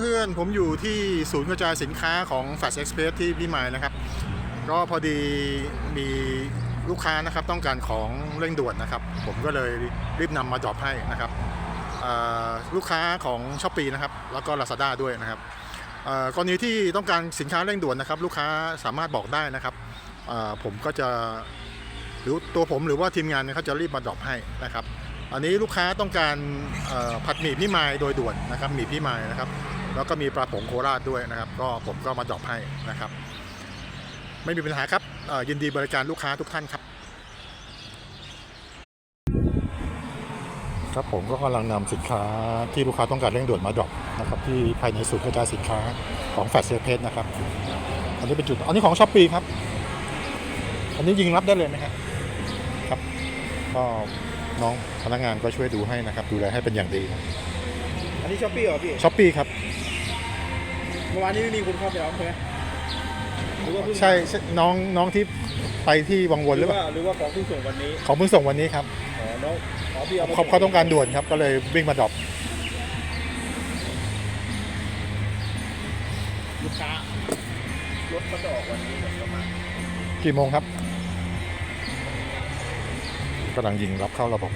เพื่อนๆ ผมอยู่ที่ศูนย์กระจายสินค้าของ Fast Express ที่พี่มายนะครับ ก็พอดีมีลูกค้านะครับต้องการของเร่งด่วนนะครับ ผมก็เลยรีบนำมาดรอปให้นะครับลูกค้าของ s h อ p e e นะครับแล้วก็ Lazada ด้วยนะครับกรณีที่ต้องการสินค้าเร่งด่วนนะครับ ลูกค้าสามารถบอกได้นะครับผมก็จะหรือตัวผมหรือว่าทีมงานเนี่ยเขาจะรีบมาดรอปให้นะครับ อันนี้ลูกค้าต้องการผัดหมี่พี่ไมายโดยด่วนนะครับหมี่พี่ไมายนะครับ แล้วก็มีปลาผงโคราชด้วยนะครับ ก็ผมก็มาดรอปให้นะครับ ไม่มีปัญหาครับยินดีบริการลูกค้าทุกท่านครับครับผมก็กำลังนำสินค้าที่ลูกค้าต้องการเร่งด่วนมาดรอปนะครับที่ภายในศูนย์กระจายสินค้าของแฟชเซเพสนะครับ อันนี้เป็นจุด อันนี้ของช้อปปีครับ อันนี้ยิงรับได้เลยไหมครับครับก็ น้องพนักงานก็ช่วยดูให้นะครับ ดูแลให้เป็นอย่างดีอันนี้ช้อปปี้เหรอพี่ช้อปปีครับเมื่อวานนี้ไม่มีคุณเข้าไปแล้วใช่ไหมหรือว่าเพิ่งใช่ใช่น้องน้องที่ไปที่วังวนหหรืรืออเปว่าล่าหรือว่าของเพิ่งส่งวันนี้ของเพิ่งส่งวันนี้ครับอ๋อน้องอ๋อพี่เอามเขาเขาต้องการด่วนครับก็เลยวิ่งมาดรอปลูกค้ารถมันจะออกวันนี้ประมาณกี่โมงครับ กำลังยิงรับเข้าระบบ